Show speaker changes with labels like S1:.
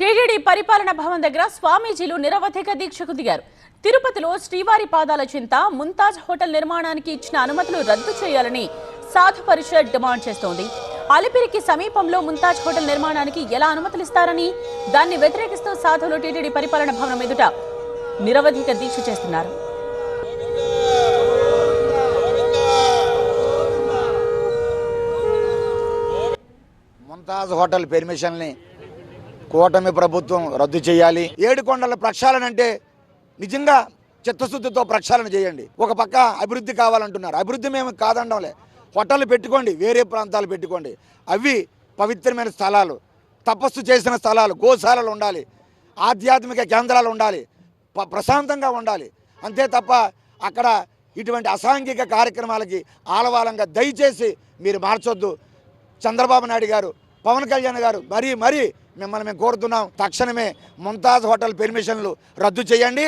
S1: TTD పరిపాలన భవన్ దగ్గర స్వామీజీలు నిరవధిక దీక్షకు దిగారు. తిరుపతిలో శ్రీవారి పాదాల చింత ముంతాజ్ హోటల్ నిర్మాణానికి ఇచ్చిన అనుమతులు రద్దు చేయాలని సాధు పరిషత్ డిమాండ్ చేస్తోంది. అలిపిరికి సమీపంలో ముంతాజ్ హోటల్ నిర్మాణానికి ఎలా అనుమతులు ఇస్తారని దాన్ని వ్యతిరేకిస్తూ సాధువులు టీటీడీ పరిపాలన భవనం ఎదుట నిరవధిక దీక్ష చేస్తున్నారు.
S2: ముంతాజ్ హోటల్ పెర్మిషన్ని కూటమి ప్రభుత్వం రద్దు చేయాలి. ఏడుకొండల ప్రక్షాళన అంటే నిజంగా చిత్తశుద్ధితో ప్రక్షాళన చేయండి. ఒక పక్క అభివృద్ధి కావాలంటున్నారు. అభివృద్ధి మేము కాదండంలే హోటళ్ళు పెట్టుకోండి వేరే ప్రాంతాలు పెట్టుకోండి. అవి పవిత్రమైన స్థలాలు తపస్సు చేసిన స్థలాలు గోశాలలు ఉండాలి. ఆధ్యాత్మిక కేంద్రాలు ఉండాలి. ప్రశాంతంగా ఉండాలి. అంతే తప్ప అక్కడ ఇటువంటి అసాంఘిక కార్యక్రమాలకి ఆలవాలంగా దయచేసి మీరు మార్చొద్దు. చంద్రబాబు నాయుడు గారు పవన్ కళ్యాణ్ గారు మరీ మరీ మిమ్మల్ని మేము కోరుతున్నాం. తక్షణమే ముంతాజ్ హోటల్ పెర్మిషన్లు రద్దు చేయండి.